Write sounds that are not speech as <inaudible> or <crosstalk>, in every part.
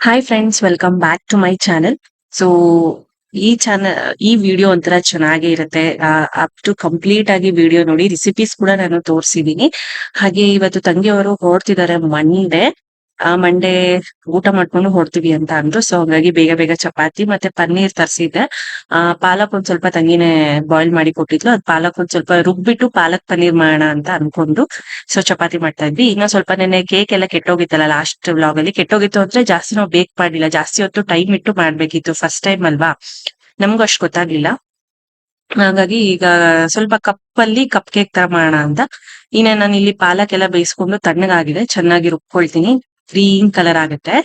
Hi friends welcome back to my channel so ಈ channel ಈ video ಒಂಥರ ಚೆನ್ನಾಗೇ ಇರುತ್ತೆ. ಅಪ್ ಟು ಕಂಪ್ಲೀಟ್ ಆಗಿ ವಿಡಿಯೋ ನೋಡಿ ರೆಸಿಪೀಸ್ ಕೂಡ ನಾನು ತೋರಿಸಿದೀನಿ. ಹಾಗೆ ಇವತ್ತು ತಂಗಿಯವರು ಹೊರಡ್ತಿದ್ದಾರೆ ಮಂಡೆ ಆ ಮಂಡೆ ಊಟ ಮಾಡ್ಕೊಂಡು ಹೊಡ್ತೀವಿ ಅಂತ ಅಂದ್ರು. ಸೊ ಹಂಗಾಗಿ ಬೇಗ ಬೇಗ ಚಪಾತಿ ಮತ್ತೆ ಪನ್ನೀರ್ ತರಿಸಿದ್ದೆ. ಆ, ಪಾಲಕ್ ಒಂದ್ ಸ್ವಲ್ಪ ತಂಗಿನೇ ಬಾಯ್ಲ್ ಮಾಡಿ ಕೊಟ್ಟಿದ್ಲು. ಅದ್ ಪಾಲಕ್ ಒಂದ್ ಸ್ವಲ್ಪ ರುಬ್ಬಿಟ್ಟು ಪಾಲಕ್ ಪನ್ನೀರ್ ಮಾಡೋಣ ಅಂತ ಅನ್ಕೊಂಡು ಸೊ ಚಪಾತಿ ಮಾಡ್ತಾ ಇದ್ವಿ. ಇನ್ನೊಂದ್ ಸ್ವಲ್ಪ ನೆನೆ ಕೇಕ್ ಎಲ್ಲ ಕೆಟ್ಟೋಗಿತ್ತಲ್ಲ ಲಾಸ್ಟ್ ವ್ಲಾಗ್ ಅಲ್ಲಿ. ಕೆಟ್ಟೋಗಿತ್ತು ಅಂದ್ರೆ ಜಾಸ್ತಿ ನಾವು ಬೇಕ್ ಮಾಡಿಲ್ಲ ಜಾಸ್ತಿ ಹೊತ್ತು ಟೈಮ್ ಇಟ್ಟು ಮಾಡ್ಬೇಕಿತ್ತು ಫಸ್ಟ್ ಟೈಮ್ ಅಲ್ವಾ? ನಮ್ಗೂ ಅಷ್ಟ್ ಗೊತ್ತಾಗ್ಲಿಲ್ಲ. ಹಾಗಾಗಿ ಈಗ ಸ್ವಲ್ಪ ಕಪ್ ಅಲ್ಲಿ ಕಪ್ ಕೇಕ್ ತರ ಮಾಡೋಣ ಅಂತ. ಇನ್ನ ನಾನು ಇಲ್ಲಿ ಪಾಲಕ್ ಎಲ್ಲ ಬೇಯಿಸ್ಕೊಂಡು ತಣ್ಣಗಾಗಿದೆ. ಚೆನ್ನಾಗಿ ರುಬ್ಕೊಳ್ತೀನಿ. ಗ್ರೀನ್ ಕಲರ್ ಆಗುತ್ತೆ.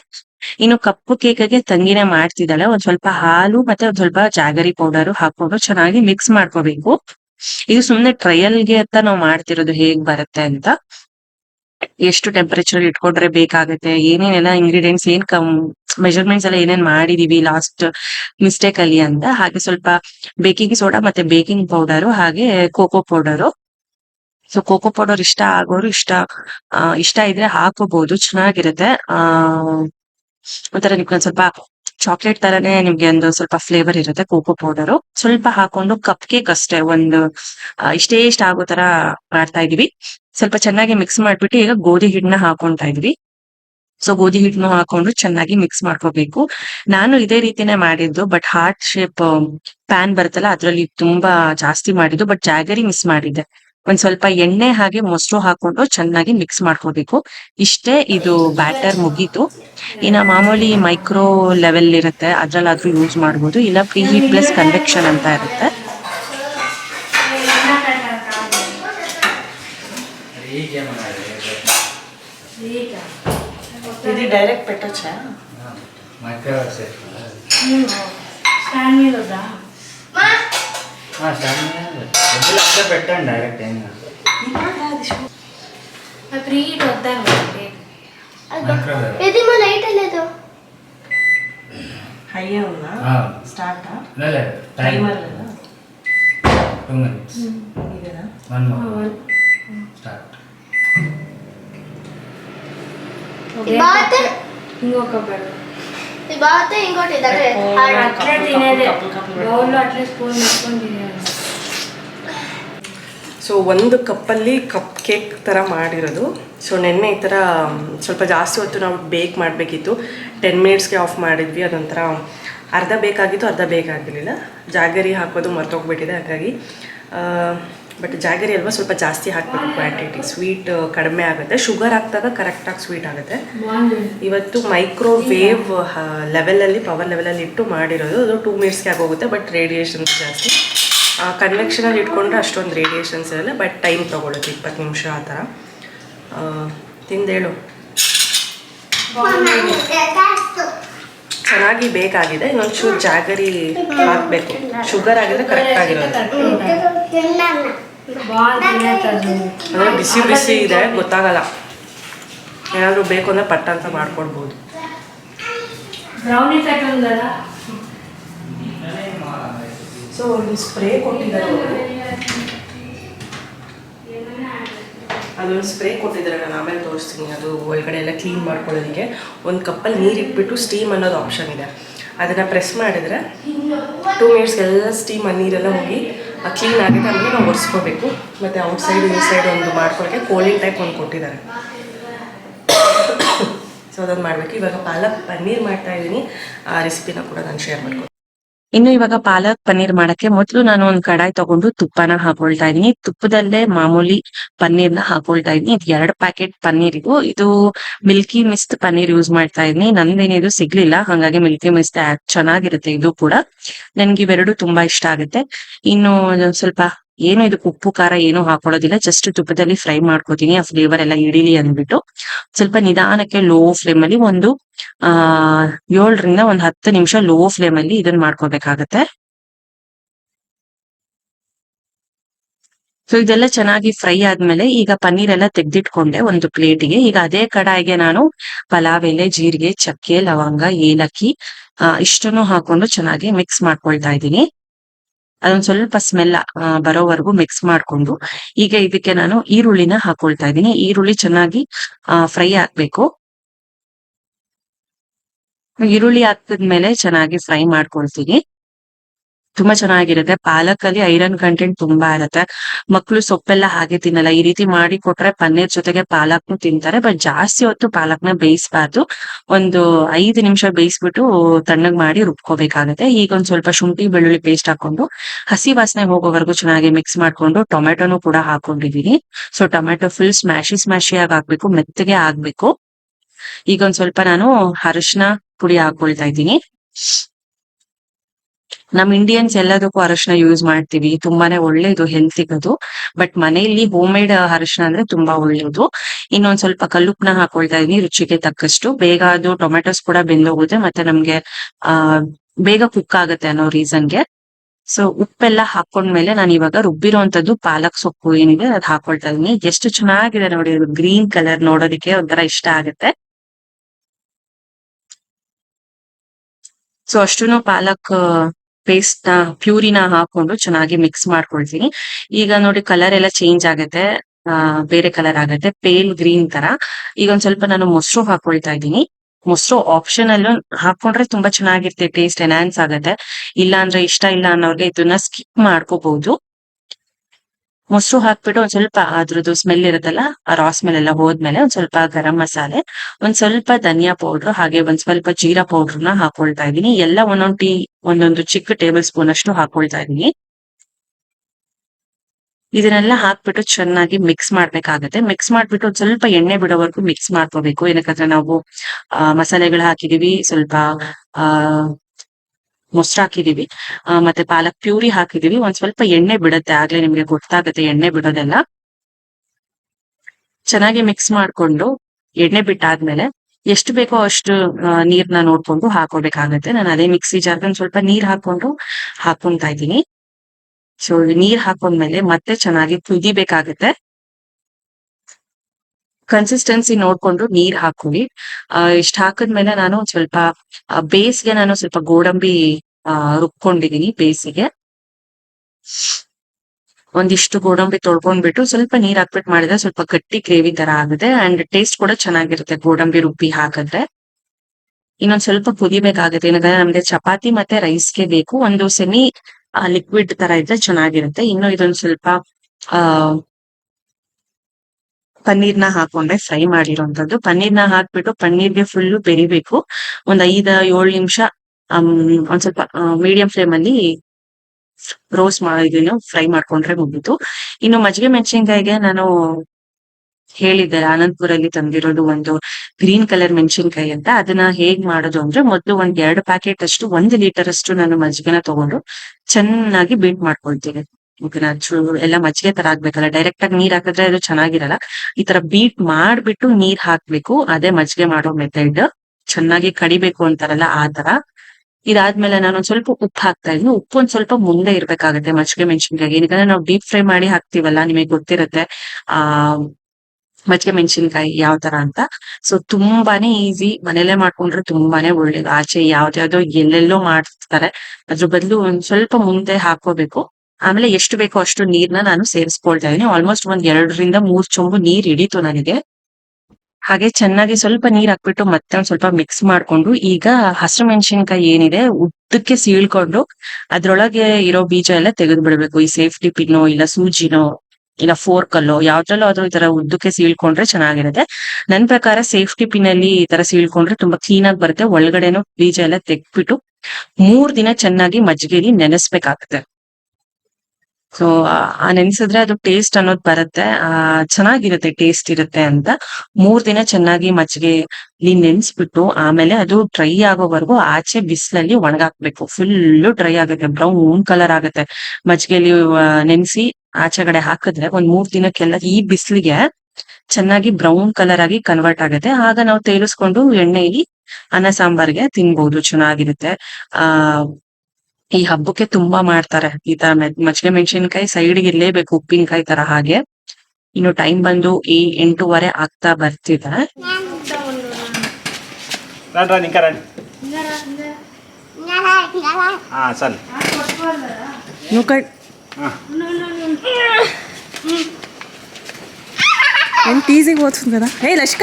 ಇನ್ನು ಕಪ್ಪು ಕೇಕಗೆ ತಂಗಿನೇ ಮಾಡ್ತಿದ್ದಾಳೆ. ಒಂದ್ ಸ್ವಲ್ಪ ಹಾಲು ಮತ್ತೆ ಒಂದ್ ಸ್ವಲ್ಪ ಜಾಗರಿ ಪೌಡರ್ ಹಾಕೊಂಡು ಚೆನ್ನಾಗಿ ಮಿಕ್ಸ್ ಮಾಡ್ಕೋಬೇಕು. ಇದು ಸುಮ್ನೆ ಟ್ರಯಲ್ಗೆ ಅಂತ ನಾವು ಮಾಡ್ತಿರೋದು ಹೇಗ್ ಬರುತ್ತೆ ಅಂತ. ಎಷ್ಟು ಟೆಂಪರೇಚರ್ ಇಟ್ಕೊಂಡ್ರೆ ಬೇಕಾಗುತ್ತೆ, ಏನೇನೆಲ್ಲ ಇಂಗ್ರೀಡಿಯೆಂಟ್ಸ್ ಏನ್ ಕಮ್ ಮೆಜರ್ಮೆಂಟ್ಸ್ ಎಲ್ಲ ಏನೇನ್ ಮಾಡಿದೀವಿ ಲಾಸ್ಟ್ ಮಿಸ್ಟೇಕ್ ಅಲ್ಲಿ ಅಂತ. ಹಾಗೆ ಸ್ವಲ್ಪ ಬೇಕಿಂಗ್ ಸೋಡಾ ಮತ್ತೆ ಬೇಕಿಂಗ್ ಪೌಡರ್ ಹಾಗೆ cocoa powder so cocoa powder ಇಷ್ಟ ಆಗೋರು ಇಷ್ಟ ಇಷ್ಟ ಇದ್ರೆ ಹಾಕೋಬಹುದು ಚೆನ್ನಾಗಿರುತ್ತೆ. ಆ, ಒಂಥರ ನಿಮ್ಗೆ ಸ್ವಲ್ಪ ಚಾಕ್ಲೇಟ್ ತರನೇ ನಿಮ್ಗೆ ಒಂದು ಸ್ವಲ್ಪ ಫ್ಲೇವರ್ ಇರುತ್ತೆ ಕೋಕೋ ಪೌಡರ್. ಸ್ವಲ್ಪ ಹಾಕೊಂಡು ಕಪ್ ಕೇಕ್ ಅಷ್ಟೇ, ಒಂದು ಇಷ್ಟೇ ಇಷ್ಟ ಆಗೋ ತರ ಮಾಡ್ತಾ ಇದೀವಿ ಸ್ವಲ್ಪ ಚೆನ್ನಾಗಿ ಮಿಕ್ಸ್ ಮಾಡ್ಬಿಟ್ಟು ಈಗ ಗೋಧಿ ಹಿಟ್ಟನ್ನ ಹಾಕೊಂತ ಇದೀವಿ ಸೊ ಗೋಧಿ ಹಿಟ್ಟನ್ನು ಹಾಕೊಂಡು ಚೆನ್ನಾಗಿ ಮಿಕ್ಸ್ ಮಾಡ್ಕೋಬೇಕು. ನಾನು ಇದೇ ರೀತಿನೇ ಮಾಡಿದ್ದು ಬಟ್ ಹಾರ್ಟ್ ಶೇಪ್ ಪ್ಯಾನ್ ಬರುತ್ತಲ್ಲ, ಅದ್ರಲ್ಲಿ ತುಂಬಾ ಜಾಸ್ತಿ ಮಾಡಿದ್ದು ಬಟ್ ಜಾಗರಿ ಮಿಸ್ ಮಾಡಿದ್ದೆ. ಒಂದ್ ಸ್ವಲ್ಪ ಎಣ್ಣೆ ಹಾಗೆ ಮೊಸರು ಹಾಕೊಂಡು ಚೆನ್ನಾಗಿ ಮಿಕ್ಸ್ ಮಾಡ್ಕೋಬೇಕು ಇಷ್ಟೇ ಇದು ಬ್ಯಾಟರ್ ಮುಗೀತು ಇನ್ನ ಮಾಮೂಲಿ ಮೈಕ್ರೋ ಲೆವೆಲ್ ಇರುತ್ತೆ ಅದ್ರಲ್ಲಾದ್ರೂ ಯೂಸ್ ಮಾಡ್ಬೋದು ಇಲ್ಲ ಪ್ರೀ ಹೀಟ್ ಪ್ಲಸ್ ಕನ್ವೆಕ್ಷನ್ ಅಂತ ಇರುತ್ತೆ ఇది డైరెక్ట్ పెట్టొచ్చా మైక్రోవేవ్ సెట్ స్టాండ్ మీద వద్దా డబ్బులు అట్లా పెట్టండి డైరెక్ట్ ఏం కాదు. అది ప్రీ హీట్ వద్దాను ఇది మా లైట్ లేదు? హయ్యే ఉందా? ఆ. స్టార్టా? లేదు టైం. టైమర్ లేదా? Two minutes. ఇదేనా? One more. స్టార్ట్. ఇంకొక బెడ్ ఇది బాత్ ఇంకోటి దగ్గర అట్లే తినేదే కప్పులు కప్పులు పెట్టుకో. బౌల్లో అట్లే స్పూన్ పెట్టుకొని తినేది ಸೊ ಒಂದು ಕಪ್ಪಲ್ಲಿ ಕಪ್ ಕೇಕ್ ಥರ ಮಾಡಿರೋದು ಸೊ ನೆನ್ನೆ ಈ ಥರ ಮ್, ಸ್ವಲ್ಪ ಜಾಸ್ತಿ ಹೊತ್ತು ನಾವು ಬೇಕ್ ಮಾಡಬೇಕಿತ್ತು ಟೆನ್ ಮಿನಿಟ್ಸ್ಗೆ ಆಫ್ ಮಾಡಿದ್ವಿ ಅದೊಂಥರ ಅರ್ಧ ಬೇಕಾಗಿತ್ತು ಅರ್ಧ ಬೇಕಾಗಿರಲಿಲ್ಲ ಜಾಗರಿ ಹಾಕೋದು ಮರ್ತೋಗ್ಬಿಟ್ಟಿದೆ ಹಾಗಾಗಿ ಬಟ್ ಜಾಗರಿ ಅಲ್ವಾ ಸ್ವಲ್ಪ ಜಾಸ್ತಿ ಹಾಕಬೇಕು ಕ್ವಾಂಟಿಟಿ ಸ್ವೀಟ್ ಕಡಿಮೆ ಆಗುತ್ತೆ. ಶುಗರ್ ಹಾಕಿದಾಗ ಕರೆಕ್ಟಾಗಿ ಸ್ವೀಟ್ ಆಗುತ್ತೆ. ಇವತ್ತು ಮೈಕ್ರೋವೇವ್ ಲೆವೆಲಲ್ಲಿ ಪವರ್ ಲೆವೆಲಲ್ಲಿ ಇಟ್ಟು ಮಾಡಿರೋದು. ಅದು ಟೂ ಮಿನಿಟ್ಸ್ಗೆ ಆಗೋಗುತ್ತೆ ಬಟ್ ರೇಡಿಯೇಷನ್ಸ್ ಜಾಸ್ತಿ. ಕನ್ವೆಕ್ಷನಲ್ಲಿ ಇಟ್ಕೊಂಡ್ರೆ ಅಷ್ಟೊಂದು ರೇಡಿಯೇಷನ್ಸ್ ಇರಲ್ಲ ಬಟ್ ಟೈಮ್ ತಗೊಳ್ಳುತ್ತೆ ಇಪ್ಪತ್ತು ನಿಮಿಷ ಆ ಥರ. ತಿಂದೇಳು ಚೆನ್ನಾಗಿ ಬೇಕಾಗಿದೆ. ಇನ್ನೊಂದು ಚೂರು ಜಾಗರಿ ಹಾಕಬೇಕು. ಶುಗರ್ ಆಗಿದ್ರೆ ಕರೆಕ್ಟ್ ಆಗಿರೋದು. ಅಂದ್ರೆ ಬಿಸಿ ಬಿಸಿ ಇದೆ ಗೊತ್ತಾಗಲ್ಲ. ಏನಾದರೂ ಬೇಕು ಅಂದರೆ ಪಟ್ಟ ಅಂತ ಮಾಡ್ಕೊಡ್ಬೋದು. ಸೊ ಸ್ಪ್ರೇ ಕೊಟ್ಟಿದ್ದಾರೆ ಅದೊಂದು ಸ್ಪ್ರೇ ಕೊಟ್ಟಿದ್ದಾರೆ ನಾನು ಆಮೇಲೆ ತೋರಿಸ್ತೀನಿ. ಅದು ಒಳಗಡೆ ಎಲ್ಲ ಕ್ಲೀನ್ ಮಾಡ್ಕೊಳ್ಳೋದಕ್ಕೆ. ಒಂದು ಕಪ್ಪಲ್ಲಿ ನೀರು ಇಟ್ಬಿಟ್ಟು ಸ್ಟೀಮ್ ಅನ್ನೋದು ಆಪ್ಷನ್ ಇದೆ. ಅದನ್ನು ಪ್ರೆಸ್ ಮಾಡಿದರೆ ಟೂ ಮಿನಿಟ್ಸ್ ಎಲ್ಲ ಸ್ಟೀಮ್ ಆ ನೀರೆಲ್ಲ ಹೋಗಿ ಕ್ಲೀನ್ ಆಗಿದೆ ಅಂದರೆ ನಾವು ಒರೆಸ್ಕೋಬೇಕು. ಮತ್ತು ಔಟ್ ಸೈಡ್ ಇನ್ ಸೈಡ್ ಒಂದು ಮಾಡ್ಕೊಳಕ್ಕೆ ಕೋಲಿಂಗ್ ಟೈಪ್ ಒಂದು ಕೊಟ್ಟಿದ್ದಾರೆ. <coughs> ಸೊ ಅದೊಂದು ಮಾಡಬೇಕು. ಇವಾಗ ಪಾಲಕ್ ಪನ್ನೀರ್ ಮಾಡ್ತಾ ಇದ್ದೀನಿ ಆ ರೆಸಿಪಿನ ಕೂಡ ನಾನು ಶೇರ್ ಮಾಡ್ತೀನಿ ಇನ್ನು ಇವಾಗ ಪಾಲಕ್ ಪನ್ನೀರ್ ಮಾಡಕ್ಕೆ ಮೊದಲು ನಾನು ಒಂದ್ ಕಡಾಯಿ ತಗೊಂಡು ತುಪ್ಪನ ಹಾಕೊಳ್ತಾ ಇದೀನಿ ತುಪ್ಪದಲ್ಲೇ ಮಾಮೂಲಿ ಪನ್ನೀರ್ನ ಹಾಕೊಳ್ತಾ ಇದೀನಿ ಇದು ಎರಡು ಪ್ಯಾಕೆಟ್ ಪನ್ನೀರ್ ಇದು. ಇದು ಮಿಲ್ಕಿ ಮಿಸ್ಟ್ ಪನ್ನೀರ್ ಯೂಸ್ ಮಾಡ್ತಾ ಇದೀನಿ ನಂದೇನಿದು ಸಿಗ್ಲಿಲ್ಲ. ಹಾಗಾಗಿ ಮಿಲ್ಕಿ ಮಿಸ್ಟ್ ಚೆನ್ನಾಗಿರುತ್ತೆ. ಇದು ಕೂಡ. ನನ್ಗೆ ಇವೆರಡು ತುಂಬಾ ಇಷ್ಟ ಆಗುತ್ತೆ. ಇನ್ನು ಸ್ವಲ್ಪ ಏನು ಇದಕ್ಕೆ ಉಪ್ಪು, ಖಾರ ಏನು ಹಾಕೊಳ್ಳೋದಿಲ್ಲ ಜಸ್ಟ್ ತುಪ್ಪದಲ್ಲಿ ಫ್ರೈ ಮಾಡ್ಕೋತೀನಿ. ಆ ಫ್ಲೇವರ್ ಎಲ್ಲ ಇಡೀಲಿ ಅಂದ್ಬಿಟ್ಟು ಸ್ವಲ್ಪ ನಿಧಾನಕ್ಕೆ ಲೋ ಫ್ಲೇಮ್ ಅಲ್ಲಿ ಒಂದು, ಆ, ಏಳರಿಂದ ಒಂದ್ ಹತ್ತು ನಿಮಿಷ ಲೋ ಫ್ಲೇಮ್ ಅಲ್ಲಿ ಇದನ್ನ ಮಾಡ್ಕೋಬೇಕಾಗತ್ತೆ. ಸೊ ಇದೆಲ್ಲ ಚೆನ್ನಾಗಿ ಫ್ರೈ ಆದ್ಮೇಲೆ ಈಗ ಪನ್ನೀರ್ ಎಲ್ಲ ತೆಗ್ದಿಟ್ಕೊಂಡೆ ಒಂದು ಪ್ಲೇಟಿಗೆ ಈಗ ಅದೇ ಕಡಾಯಿಗೆ ನಾನು ಪಲಾವ್ ಎಲೆ, ಜೀರಿಗೆ, ಚಕ್ಕೆ, ಲವಂಗ, ಏಲಕ್ಕಿ ಇಷ್ಟನ್ನು ಹಾಕೊಂಡು ಚೆನ್ನಾಗಿ ಮಿಕ್ಸ್ ಮಾಡ್ಕೊಳ್ತಾ ಇದ್ದೀನಿ. ಅದೊಂದ್ ಸ್ವಲ್ಪ ಸ್ಮೆಲ್ ಬರೋವರೆಗೂ ಮಿಕ್ಸ್ ಮಾಡ್ಕೊಂಡು, ಈಗ ಇದಕ್ಕೆ ನಾನು ಈರುಳ್ಳಿನ ಹಾಕೊಳ್ತಾ ಇದ್ದೀನಿ. ಈರುಳ್ಳಿ ಚೆನ್ನಾಗಿ ಫ್ರೈ ಹಾಕ್ಬೇಕು ಈರುಳ್ಳಿ ಹಾಕಿದ್ಮೇಲೆ ಚೆನ್ನಾಗಿ ಫ್ರೈ ಮಾಡ್ಕೊಳ್ತೀನಿ. ತುಂಬಾ ಚೆನ್ನಾಗಿರುತ್ತೆ. ಪಾಲಕಲ್ಲಿ ಐರನ್ ಕಂಟೆಂಟ್ ತುಂಬಾ ಇರುತ್ತೆ. ಮಕ್ಕಳು ಸೊಪ್ಪೆಲ್ಲ ಹಾಗೆ ತಿನ್ನಲ್ಲ. ಈ ರೀತಿ ಮಾಡಿ ಕೊಟ್ರೆ ಪನ್ನೀರ್ ಜೊತೆಗೆ ಪಾಲಕ್ನು ತಿಂತಾರೆ. ಬಟ್ ಜಾಸ್ತಿ ಹೊತ್ತು ಪಾಲಕ್ನ ಬೇಯಿಸಬಾರ್ದು. ಒಂದು ಐದು ನಿಮಿಷ ಬೇಯಿಸ್ಬಿಟ್ಟು ತಣ್ಣಗ್ ಮಾಡಿ ರುಬ್ಕೋಬೇಕಾಗುತ್ತೆ. ಈಗ ಒಂದ್ ಸ್ವಲ್ಪ ಶುಂಠಿ, ಬೆಳ್ಳುಳ್ಳಿ ಪೇಸ್ಟ್ ಹಾಕೊಂಡು ಹಸಿ ವಾಸನೆ ಹೋಗೋವರೆಗೂ ಚೆನ್ನಾಗಿ ಮಿಕ್ಸ್ ಮಾಡ್ಕೊಂಡು ಟೊಮೆಟೊನು ಕೂಡ ಹಾಕೊಂಡಿದೀನಿ. ಸೊ ಟೊಮೆಟೊ ಫುಲ್ ಸ್ಮ್ಯಾಶಿ ಸ್ಮ್ಯಾಶಿ ಆಗಿ ಹಾಕ್ಬೇಕು. ಮೆತ್ತಗೆ ಆಗ್ಬೇಕು. ಈಗ ಒಂದ್ ಸ್ವಲ್ಪ ನಾನು ಅರಿಶಿನ ಪುಡಿ ಹಾಕೊಳ್ತಾ ಇದ್ದೀನಿ. ನಮ್ ಇಂಡಿಯನ್ಸ್ ಎಲ್ಲದಕ್ಕೂ ಅರಶಿನ ಯೂಸ್ ಮಾಡ್ತೀವಿ. ತುಂಬಾನೇ ಒಳ್ಳೇದು ಹೆಲ್ತಿಗದು ಬಟ್ ಮನೆಯಲ್ಲಿ ಹೋಮ್ ಮೇಡ್ ಅರಶಿನ ಅಂದ್ರೆ ತುಂಬಾ ಒಳ್ಳೇದು. ಇನ್ನೊಂದ್ ಸ್ವಲ್ಪ ಕಲ್ಲುಪ್ನ ಹಾಕೊಳ್ತಾ ಇದೀನಿ, ರುಚಿಗೆ ತಕ್ಕಷ್ಟು. ಬೇಗ ಅದು ಟೊಮೆಟೊಸ್ ಕೂಡ ಬೆಂದೋಗುತ್ತೆ, ಮತ್ತೆ ನಮ್ಗೆ, ಆ, ಬೇಗ ಕುಕ್ ಆಗುತ್ತೆ ಅನ್ನೋ ರೀಸನ್ಗೆ ಸೊ ಉಪ್ಪೆಲ್ಲ ಹಾಕೊಂಡ್ಮೇಲೆ ನಾನು ಇವಾಗ ರುಬ್ಬಿರುವಂತದ್ದು ಪಾಲಕ್ ಸೊಪ್ಪು ಏನಿದೆ ಅದ್ ಹಾಕೊಳ್ತಾ ಇದೀನಿ. ಎಷ್ಟು ಚೆನ್ನಾಗಿದೆ ನೋಡಿ ಗ್ರೀನ್ ಕಲರ್ ನೋಡೋದಕ್ಕೆ ಒಂಥರ ಇಷ್ಟ ಆಗುತ್ತೆ. ಸೊ ಅಷ್ಟುನು ಪಾಲಕ್ ಪೇಸ್ಟ್ ಪ್ಯೂರಿನ ಹಾಕೊಂಡು ಚೆನ್ನಾಗಿ ಮಿಕ್ಸ್ ಮಾಡ್ಕೊಳ್ತೀನಿ. ಈಗ ನೋಡಿ ಕಲರ್ ಎಲ್ಲ ಚೇಂಜ್ ಆಗುತ್ತೆ. ಆ, ಬೇರೆ ಕಲರ್ ಆಗುತ್ತೆ. ಪೇಲ್ ಗ್ರೀನ್ ತರ. ಈಗ ಒಂದ್ ಸ್ವಲ್ಪ ನಾನು ಮೊಸರು ಹಾಕೊಳ್ತಾ ಇದ್ದೀನಿ. ಮೊಸರು ಆಪ್ಷನ್ ಅಲ್ಲೂ ಹಾಕೊಂಡ್ರೆ ತುಂಬಾ ಚೆನ್ನಾಗಿರುತ್ತೆ ಟೇಸ್ಟ್ ಎನ್ಹಾನ್ಸ್ ಆಗುತ್ತೆ. ಇಲ್ಲ ಅಂದ್ರೆ ಇಷ್ಟ ಇಲ್ಲ ಅನ್ನೋರ್ಗೆ ಇದನ್ನ ಸ್ಕಿಪ್ ಮಾಡ್ಕೋಬಹುದು. ಮೊಸರು ಹಾಕ್ಬಿಟ್ಟು ಒಂದ್ ಸ್ವಲ್ಪ ಅದ್ರದ್ದು ಸ್ಮೆಲ್ ಇರುತ್ತಲ್ಲ, ಆ ರಾ ಸ್ಮೆಲ್ ಎಲ್ಲ ಹೋದ್ಮೇಲೆ ಒಂದ್ ಸ್ವಲ್ಪ ಗರಂ ಮಸಾಲೆ, ಒಂದ್ ಸ್ವಲ್ಪ ಧನಿಯಾ ಪೌಡರ್ ಹಾಗೆ ಒಂದ್ ಸ್ವಲ್ಪ ಜೀರಾ ಪೌಡರ್ನ ಹಾಕೊಳ್ತಾ ಇದೀನಿ ಎಲ್ಲ ಒಂದೊಂದ್ ಟೀ ಒಂದೊಂದು ಚಿಕ್ಕ ಟೇಬಲ್ ಸ್ಪೂನ್ ಅಷ್ಟು ಹಾಕೊಳ್ತಾ ಇದೀನಿ ಇದನ್ನೆಲ್ಲ ಹಾಕ್ಬಿಟ್ಟು ಚೆನ್ನಾಗಿ ಮಿಕ್ಸ್ ಮಾಡ್ಬೇಕಾಗತ್ತೆ. ಮಿಕ್ಸ್ ಮಾಡ್ಬಿಟ್ಟು ಒಂದ್ ಸ್ವಲ್ಪ ಎಣ್ಣೆ ಬಿಡೋವರೆಗೂ ಮಿಕ್ಸ್ ಮಾಡ್ಕೋಬೇಕು. ಏನಕ್ಕಂದ್ರೆ ನಾವು ಮಸಾಲೆಗಳು ಹಾಕಿದೀವಿ, ಸ್ವಲ್ಪ, ಆ ಮೊಸರು ಹಾಕಿದೀವಿ ಆ, ಮತ್ತೆ ಪಾಲಕ್ ಪ್ಯೂರಿ ಹಾಕಿದೀವಿ. ಒಂದ್ ಸ್ವಲ್ಪ ಎಣ್ಣೆ ಬಿಡುತ್ತೆ. ಆಗ್ಲೇ ನಿಮ್ಗೆ ಗೊತ್ತಾಗುತ್ತೆ ಎಣ್ಣೆ ಬಿಡೋದೆಲ್ಲ. ಚೆನ್ನಾಗಿ ಮಿಕ್ಸ್ ಮಾಡ್ಕೊಂಡು ಎಣ್ಣೆ ಬಿಟ್ಟಾದ್ಮೇಲೆ ಎಷ್ಟು ಬೇಕೋ ಅಷ್ಟು ನೀರ್ನ ನೋಡ್ಕೊಂಡು ಹಾಕೋಬೇಕಾಗತ್ತೆ. ನಾನು ಅದೇ ಮಿಕ್ಸಿ ಜಾರ್ಗೆ ಸ್ವಲ್ಪ ನೀರ್ ಹಾಕೊಂಡು ಹಾಕೊಂತ ಇದೀನಿ ಸೊ ನೀರ್ ಹಾಕೊಂಡ್ಮೇಲೆ ಮತ್ತೆ ಚೆನ್ನಾಗಿ ಕುದಿಬೇಕಾಗತ್ತೆ. ಕನ್ಸಿಸ್ಟೆನ್ಸಿ ನೋಡ್ಕೊಂಡು ನೀರ್ ಹಾಕೊಳ್ಳಿ ಆ, ಇಷ್ಟ ಹಾಕಿದ್ಮೇಲೆ ನಾನು ಸ್ವಲ್ಪ ಬೇಸ್ಗೆ ನಾನು ಸ್ವಲ್ಪ ಗೋಡಂಬಿ, ಆ, ರುಬ್ಕೊಂಡಿದೀನಿ ಬೇಸಿಗೆ. ಒಂದಿಷ್ಟು ಗೋಡಂಬಿ ತೊಳ್ಕೊಂಡ್ಬಿಟ್ಟು ಸ್ವಲ್ಪ ನೀರ್ ಹಾಕ್ಬಿಟ್ಟು ಮಾಡಿದ್ರೆ ಸ್ವಲ್ಪ ಗಟ್ಟಿ ಗ್ರೇವಿ ತರ ಆಗುತ್ತೆ ಅಂಡ್ ಟೇಸ್ಟ್ ಕೂಡ ಚೆನ್ನಾಗಿರುತ್ತೆ ಗೋಡಂಬಿ ರುಬ್ಬಿ ಹಾಕಿದ್ರೆ. ಇನ್ನೊಂದ್ ಸ್ವಲ್ಪ ಕುದಿಬೇಕಾಗುತ್ತೆ ಏನಂದ್ರೆ ನಮ್ಗೆ ಚಪಾತಿ ಮತ್ತೆ ರೈಸ್ಗೆ ಬೇಕು. ಒಂದು ಸೆಮಿ ಲಿಕ್ವಿಡ್ ತರ ಇದ್ರೆ ಚೆನ್ನಾಗಿರುತ್ತೆ. ಇನ್ನು ಇದೊಂದ್ ಸ್ವಲ್ಪ, ಆ ಪನ್ನೀರ್ನ ಹಾಕೊಂಡ್ರೆ ಫ್ರೈ ಮಾಡಿರೋಂಥದ್ದು. ಪನ್ನೀರ್ನ ಹಾಕ್ಬಿಟ್ಟು ಪನ್ನೀರ್ಗೆ ಫುಲ್ಲು ಬೆರಿಬೇಕು. ಒಂದ್ ಐದ, ಏಳು ನಿಮಿಷ ಒಂದ್ ಸ್ವಲ್ಪ ಮೀಡಿಯಂ ಫ್ಲೇಮ್ ಅಲ್ಲಿ ರೋಸ್ಟ್ ಮಾಡಿದೀನಿ ಫ್ರೈ ಮಾಡ್ಕೊಂಡ್ರೆ ಮುಗಿತು. ಇನ್ನು ಮಜ್ಜಿಗೆ ಮೆಣಸಿನ್ಕಾಯಿಗೆ ನಾನು ಹೇಳಿದ್ದೆ ಅಲ್ಲಿ ತಂದಿರೋದು ಒಂದು ಗ್ರೀನ್ ಕಲರ್ ಮೆಣಸಿನ್ಕಾಯಿ ಅಂತ. ಅದನ್ನ ಹೇಗ್ ಮಾಡೋದು ಅಂದ್ರೆ ಮೊದಲು ಒಂದ್ ಎರಡು ಪ್ಯಾಕೆಟ್ ಅಷ್ಟು, ಒಂದ್ ಲೀಟರ್ ಅಷ್ಟು ನಾನು ಮಜ್ಜಿಗೆನ ತಗೊಂಡು ಚೆನ್ನಾಗಿ ಬೀಟ್ ಮಾಡ್ಕೊಳ್ತೀನಿ. ಚೂರು ಎಲ್ಲ ಮಜ್ಜಿಗೆ ತರ ಆಗ್ಬೇಕಲ್ಲ ಡೈರೆಕ್ಟ್ ಆಗಿ ನೀರ್ ಹಾಕಿದ್ರೆ ಅದು ಚೆನ್ನಾಗಿರಲ್ಲ. ಈ ತರ ಬೀಟ್ ಮಾಡ್ಬಿಟ್ಟು ನೀರ್ ಹಾಕ್ಬೇಕು. ಅದೇ ಮಜ್ಜಿಗೆ ಮಾಡೋ ಮೆಥಡ್ ಚೆನ್ನಾಗಿ ಕಡಿಬೇಕು ಅಂತಾರಲ್ಲ ಆ ತರ. ಇದಾದ್ಮೇಲೆ ನಾನು ಒಂದ್ ಸ್ವಲ್ಪ ಉಪ್ಪು ಹಾಕ್ತಾ ಇದ್ದೀನಿ ಉಪ್ಪು ಒಂದ್ ಸ್ವಲ್ಪ ಮುಂದೆ ಇರ್ಬೇಕಾಗತ್ತೆ ಮಜ್ಜಿಗೆ ಮೆಣಸಿನ್ಕಾಯಿ. ಏನಕ್ಕೆ ನಾವು ಡೀಪ್ ಫ್ರೈ ಮಾಡಿ ಹಾಕ್ತಿವಲ್ಲ, ನಿಮಗೆ ಗೊತ್ತಿರತ್ತೆ, ಆ, ಮಜ್ಜಿಗೆ ಮೆಣಸಿನ್ಕಾಯಿ ಯಾವ ತರ ಅಂತ. ಸೊ ತುಂಬಾನೇ ಈಸಿ ಮನೇಲೆ ಮಾಡ್ಕೊಂಡ್ರೆ ತುಂಬಾನೇ ಒಳ್ಳೇದು. ಆಚೆ ಯಾವ್ದ್ಯಾವ್ದೋ ಎಲ್ಲೆಲ್ಲೋ ಮಾಡ್ತಾರೆ. ಅದ್ರ ಬದಲು ಒಂದ್ ಸ್ವಲ್ಪ ಮುಂದೆ ಹಾಕೋಬೇಕು ಆಮೇಲೆ ಎಷ್ಟು ಬೇಕೋ ಅಷ್ಟು ನೀರ್ನ ನಾನು ಸೇರಿಸ್ಕೊಳ್ತಾ ಇದೀನಿ ಆಲ್ಮೋಸ್ಟ್ ಒಂದ್ ಎರಡರಿಂದ ಮೂರ್ ಚೊಂಬು ನೀರ್ ಹಿಡಿತು ನನಗೆ. ಹಾಗೆ ಚೆನ್ನಾಗಿ ಸ್ವಲ್ಪ ನೀರ್ ಹಾಕ್ಬಿಟ್ಟು ಮತ್ತೆ ಒಂದ್ ಸ್ವಲ್ಪ ಮಿಕ್ಸ್ ಮಾಡ್ಕೊಂಡು ಈಗ ಹಸಿರು ಮೆಣಸಿನ್ಕಾಯಿ ಏನಿದೆ ಉದ್ದಕ್ಕೆ ಸೀಳ್ಕೊಂಡು ಅದ್ರೊಳಗೆ ಇರೋ ಬೀಜ ಎಲ್ಲ ತೆಗೆದು ಬಿಡ್ಬೇಕು ಈ ಸೇಫ್ಟಿ ಪಿನ್ನೋ ಇಲ್ಲ ಸೂಜಿನೋ ಇಲ್ಲ ಫೋರ್ಕಲ್ಲೋ ಯಾವ್ದ್ರಲ್ಲೋ ಆದ್ರೂ ಈ ತರ ಉದ್ದಕ್ಕೆ ಸೀಳ್ಕೊಂಡ್ರೆ ಚೆನ್ನಾಗಿರುತ್ತೆ. ನನ್ ಪ್ರಕಾರ ಸೇಫ್ಟಿ ಪಿನ್ ಅಲ್ಲಿ ಈ ತರ ಸೀಳ್ಕೊಂಡ್ರೆ ತುಂಬಾ ಕ್ಲೀನ್ ಆಗಿ ಬರುತ್ತೆ. ಒಳಗಡೆನೂ ಬೀಜ ಎಲ್ಲ ತೆಗ್ಬಿಟ್ಟು ಮೂರ್ ದಿನ ಚೆನ್ನಾಗಿ ಮಜ್ಜಿಗೆಲಿ ನೆನೆಸ್ಬೇಕಾಗುತ್ತೆ. ಸೊ ಆ ನೆನ್ಸಿದ್ರೆ ಅದು ಟೇಸ್ಟ್ ಅನ್ನೋದು ಬರುತ್ತೆ. ಆ, ಚೆನ್ನಾಗಿರುತ್ತೆ, ಟೇಸ್ಟ್ ಇರುತ್ತೆ ಅಂತ. ಮೂರ್ ದಿನ ಚೆನ್ನಾಗಿ ಮಜ್ಜಿಗೆ ನೆನ್ಸ್ಬಿಟ್ಟು ಆಮೇಲೆ ಅದು ಡ್ರೈ ಆಗೋವರೆಗೂ ಆಚೆ ಬಿಸಿಲಲ್ಲಿ ಒಣಗಾಕ್ಬೇಕು. ಫುಲ್ ಡ್ರೈ ಆಗುತ್ತೆ, ಬ್ರೌನ್ ಕಲರ್ ಆಗುತ್ತೆ. ಮಜ್ಜಿಗೆಲಿ ನೆನ್ಸಿ ಆಚೆಗಡೆ ಹಾಕಿದ್ರೆ ಒಂದ್ ಮೂರ್ ದಿನಕ್ಕೆಲ್ಲ ಈ ಬಿಸಿಲಿಗೆ ಚೆನ್ನಾಗಿ ಬ್ರೌನ್ ಕಲರ್ ಆಗಿ ಕನ್ವರ್ಟ್ ಆಗುತ್ತೆ. ಆಗ ನಾವು ತೇಲಿಸ್ಕೊಂಡು ಎಣ್ಣೆಯಲ್ಲಿ ಅನ್ನ ಸಾಂಬಾರ್ಗೆ ತಿನ್ಬಹುದು ಚೆನ್ನಾಗಿರುತ್ತೆ. ಆ ಈ ಹಬ್ಬಕ್ಕೆ ತುಂಬಾ ಮಾಡ್ತಾರೆ ಈ ತರ ಮೆತ್- ಮಜ್ಜಿಗೆ ಮೆಣಸಿನ್ಕಾಯಿ ಸೈಡ್ಗೆ ಇರ್ಲೇಬೇಕು ಉಪ್ಪಿನಕಾಯಿ ತರ ಹಾಗೆ ಇನ್ನು ಟೈಮ್ ಬಂದು ಈ ಎಂಟೂವರೆ ಆಗ್ತಾ ಬರ್ತಿದೆ రండి రండి ఇంకా రండి ఆ, చాలు నువ్వు కట్ ఆ. ఎంత ఈజీగా పోతుంది కదా ఏ లష్క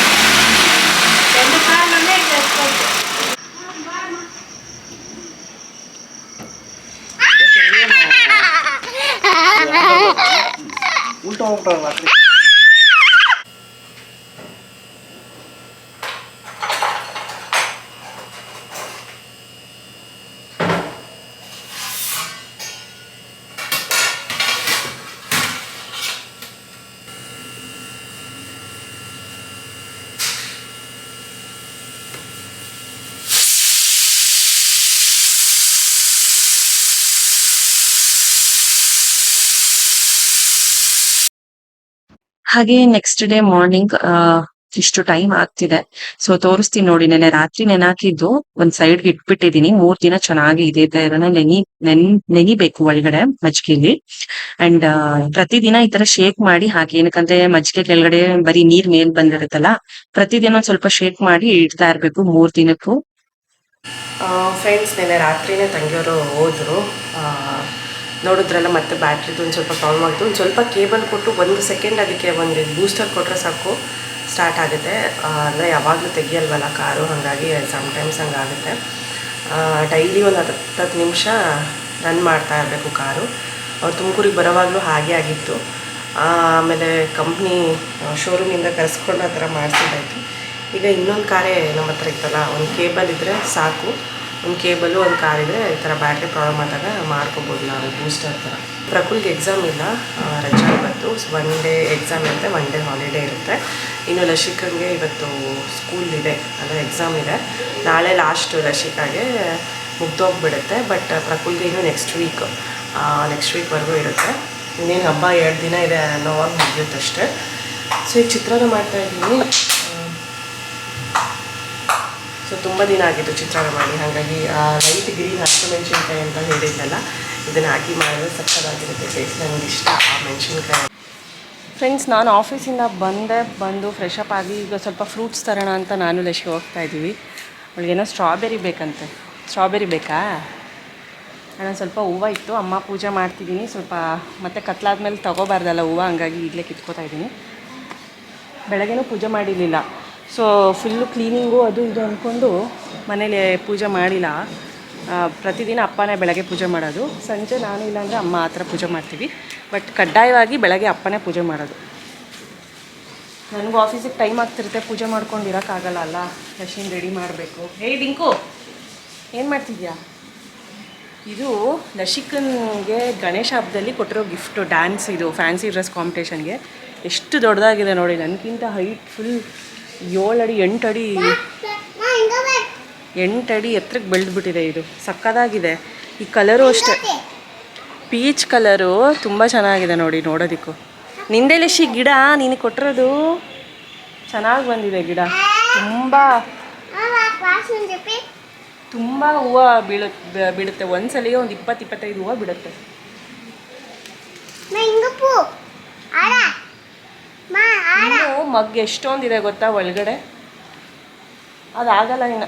చూస్తూ ఉంటారు అక్కడికి ಹಾಗೆ ನೆಕ್ಸ್ಟ್ ಡೇ ಮಾರ್ನಿಂಗ್ ಇಷ್ಟು ಟೈಮ್ ಆಗ್ತಿದೆ. ಸೊ ತೋರಿಸ್ತೀನಿ ನೋಡಿ ನೆನೆ ರಾತ್ರಿ ನೆನಾಕಿದ್ದು ಒಂದ್ ಸೈಡ್ಗೆ ಇಟ್ಬಿಟ್ಟಿದೀನಿ. ಮೂರ್ ದಿನ ಚೆನ್ನಾಗಿ ಇದೆ ಇದನ್ನ ನೆನಿ, ನೆನ್, ನೆನಿಬೇಕು ಒಳಗಡೆ ಮಜ್ಜಿಗೆಲಿ. ಅಂಡ್ ಪ್ರತಿದಿನ ಈ ತರ ಶೇಕ್ ಮಾಡಿ ಹಾಕಿ, ಏನಕ್ಕಂದ್ರೆ ಮಜ್ಜಿಗೆ ಕೆಳಗಡೆ ಬರೀ ನೀರ್ ಮೇಲ್ ಬಂದಿರುತ್ತಲ್ಲ, ಪ್ರತಿದಿನ ಒಂದ್ ಸ್ವಲ್ಪ ಶೇಕ್ ಮಾಡಿ ಇಡ್ತಾ ಇರ್ಬೇಕು ಮೂರ್ ದಿನಕ್ಕೂ. ಫ್ರೆಂಡ್ಸ್ ನೆನ್ನೆ ರಾತ್ರಿನೇ ತಂಗಿಯವರು ಹೋದರು. ನೋಡಿದ್ರಲ್ಲ, ಮತ್ತೆ ಬ್ಯಾಟ್ರಿದು ಒಂದು ಸ್ವಲ್ಪ ಪ್ರಾಬ್ಲಮ್ ಆಯಿತು ಒಂದು ಸ್ವಲ್ಪ ಕೇಬಲ್ ಕೊಟ್ಟು ಒಂದು ಸೆಕೆಂಡ್ ಅದಕ್ಕೆ ಒಂದು ಬೂಸ್ಟರ್ ಕೊಟ್ಟರೆ ಸಾಕು ಸ್ಟಾರ್ಟ್ ಆಗುತ್ತೆ. ಅಂದರೆ ಯಾವಾಗಲೂ ತೆಗಿಯಲ್ವಲ್ಲ ಕಾರು, ಹಾಗಾಗಿ ಸಮ್ಟೈಮ್ಸ್ ಹಂಗಾಗುತ್ತೆ ಡೈಲಿ ಒಂದು ಹತ್ತು ಹತ್ತು ನಿಮಿಷ ರನ್ ಮಾಡ್ತಾ ಇರಬೇಕು ಕಾರು. ಅವ್ರು ತುಮಕೂರಿಗೆ ಬರೋವಾಗಲೂ ಹಾಗೆ ಆಗಿತ್ತು. ಆಮೇಲೆ ಕಂಪ್ನಿ ಶೋರೂಮಿಂದ ಕರೆಸ್ಕೊಂಡು ಆ ಥರ ಮಾಡಿಸಿದ್ದಾಯಿತು. ಈಗ ಇನ್ನೊಂದು ಕಾರೇ ನಮ್ಮ ಹತ್ರ ಇತ್ತಲ್ಲ, ಒಂದು ಕೇಬಲ್ ಇದ್ದರೆ ಸಾಕು. ಒಂದು ಕೇಬಲ್ಲು ಒಂದು ಕಾರ್ ಇದ್ದರೆ ಈ ಥರ ಬ್ಯಾಟ್ರಿ ಪ್ರಾಬ್ಲಮ್ ಆದಾಗ ಮಾಡ್ಕೊಬೋದು ನಾವು ಬೂಸ್ಟರ್ ಥರ. ಪ್ರಕುಲ್ಗೆ ಎಕ್ಸಾಮ್ ಇಲ್ಲ ರಜೆ ಇವತ್ತು ಒನ್ ಡೇ ಎಕ್ಸಾಮ್ ಇರುತ್ತೆ ಒನ್ ಡೇ ಹಾಲಿಡೇ ಇರುತ್ತೆ. ಇನ್ನು ಲಶಿಕಂಗೆ ಇವತ್ತು ಸ್ಕೂಲ್ ಇದೆ ಅಂದರೆ ಎಕ್ಸಾಮ್ ಇದೆ. ನಾಳೆ ಲಾಸ್ಟ್ ಲಶಿಕಾಗೆ ಮುಗ್ದೋಗ್ಬಿಡುತ್ತೆ ಬಟ್ ಪ್ರಕುಲ್ಗೆ ಇನ್ನು ನೆಕ್ಸ್ಟ್ ವೀಕ್ ನೆಕ್ಸ್ಟ್ ವೀಕ್ವರೆಗೂ ಇರುತ್ತೆ. ಇನ್ನೇನು ಹಬ್ಬ ಎರಡು ದಿನ ಇದೆ ಅನ್ನೋವಾಗ ಮುಗಿಯುತ್ತಷ್ಟೇ. ಸೊ ಈಗ ಚಿತ್ರಾನ್ನ ಮಾಡ್ತಾ ಇದ್ದೀನಿ. ಸೊ ತುಂಬ ದಿನ ಆಗಿತ್ತು ಚಿತ್ರಾನ್ನ ಮಾಡಿ. ಹಾಗಾಗಿ ಲೈಟ್ ಗ್ರೀನ್ ಹಸಿಮೆಣಸಿನ್ಕಾಯಿ ಅಂತ ಹೇಳಿದ್ದಲ್ಲ ಇದನ್ನು ಹಾಕಿ ಮಾಡಿದ್ರೆ ಸಕ್ಕದಾಗಿರುತ್ತೆ ಟೇಸ್ಟ್ ನನಗೆ ಇಷ್ಟ ಆ ಮೆಣಸಿನ್ಕಾಯಿ. ಫ್ರೆಂಡ್ಸ್ ನಾನು ಆಫೀಸಿಂದ ಬಂದೆ, ಬಂದು ಫ್ರೆಶ್ ಅಪ್ ಆಗಿ ಈಗ ಸ್ವಲ್ಪ ಫ್ರೂಟ್ಸ್ ತರೋಣ ಅಂತ ನಾನು ಲಶಿ ಹೋಗ್ತಾ ಇದ್ದೀವಿ. ಅವಳಿಗೇನೋ ಸ್ಟ್ರಾಬೆರಿ ಬೇಕಂತೆ. ಸ್ಟ್ರಾಬೆರಿ ಬೇಕಾ? ನಾನು ಸ್ವಲ್ಪ ಹೂವು ಇತ್ತು. ಅಮ್ಮ ಪೂಜೆ ಮಾಡ್ತಿದ್ದೀನಿ. ಸ್ವಲ್ಪ ಮತ್ತೆ ಕತ್ಲಾದ್ಮೇಲೆ ತಗೋಬಾರ್ದಲ್ಲ ಹೂವು, ಹಂಗಾಗಿ ಈಗಲೇ ಕಿತ್ಕೋತಾ ಇದ್ದೀನಿ. ಬೆಳಗ್ಗೆನೂ ಪೂಜೆ ಮಾಡಿರಲಿಲ್ಲ. ಸೊ ಫುಲ್ಲು ಕ್ಲೀನಿಂಗು ಅದು ಇದು ಅಂದ್ಕೊಂಡು ಮನೇಲಿ ಪೂಜೆ ಮಾಡಿಲ್ಲ. ಪ್ರತಿದಿನ ಅಪ್ಪನೇ ಬೆಳಗ್ಗೆ ಪೂಜೆ ಮಾಡೋದು. ಸಂಜೆ ನಾನು ಇಲ್ಲಾಂದರೆ ಅಮ್ಮ ಆ ಥರ ಪೂಜೆ ಮಾಡ್ತೀವಿ. ಬಟ್ ಕಡ್ಡಾಯವಾಗಿ ಬೆಳಗ್ಗೆ ಅಪ್ಪನೇ ಪೂಜೆ ಮಾಡೋದು. ನನಗೂ ಆಫೀಸಿಗೆ ಟೈಮ್ ಆಗ್ತಿರುತ್ತೆ, ಪೂಜೆ ಮಾಡ್ಕೊಂಡು ಇರೋಕ್ಕಾಗಲ್ಲ ಅಲ್ಲ. ಮೆಷಿನ್ ರೆಡಿ ಮಾಡಬೇಕು. ಹೇ, ಡಿಂಕು! ಏನು ಮಾಡ್ತಿದ್ಯಾ? ಇದು ಲಶಿಕನ್ಗೆ ಗಣೇಶ ಹಬ್ಬದಲ್ಲಿ ಕೊಟ್ಟಿರೋ ಗಿಫ್ಟು ಡ್ಯಾನ್ಸ್ ಇದು ಫ್ಯಾನ್ಸಿ ಡ್ರೆಸ್ ಕಾಂಪಿಟೇಷನ್ಗೆ ಎಷ್ಟು ದೊಡ್ಡದಾಗಿದೆ ನೋಡಿ. ನನಗಿಂತ ಹೈಟ್ ಫುಲ್ ಏಳು ಅಡಿ ಎಂಟಡಿ ಅಡಿ ಎಂಟು ಅಡಿ ಎತ್ತರಕ್ಕೆ ಬೆಳೆದ್ಬಿಟ್ಟಿದೆ ಇದು. ಸಕ್ಕದಾಗಿದೆ. ಈ ಕಲರು ಅಷ್ಟೇ. ಪೀಚ್ ಕಲರು ತುಂಬ ಚೆನ್ನಾಗಿದೆ ನೋಡಿ ನೋಡೋದಿಕ್ಕು. ನಿಂದೆ ಲಶಿ ಗಿಡ? ನೀನು ಕೊಟ್ಟಿರೋದು? ಚೆನ್ನಾಗಿ ಬಂದಿದೆ ಗಿಡ. ತುಂಬ. ತುಂಬ ಹೂವು ಬೀಳ ಬಿಡುತ್ತೆ ಒಂದ್ಸಲಿಗೆ ಒಂದು ಇಪ್ಪತ್ತು, ಇಪ್ಪತ್ತೈದು ಹೂವು ಬಿಡುತ್ತೆ ಮಗ್ ಎಷ್ಟೊಂದಿದೆ ಗೊತ್ತಾ ಒಳಗಡೆ? ಅದಾಗಲ್ಲ ಇನ್ನು.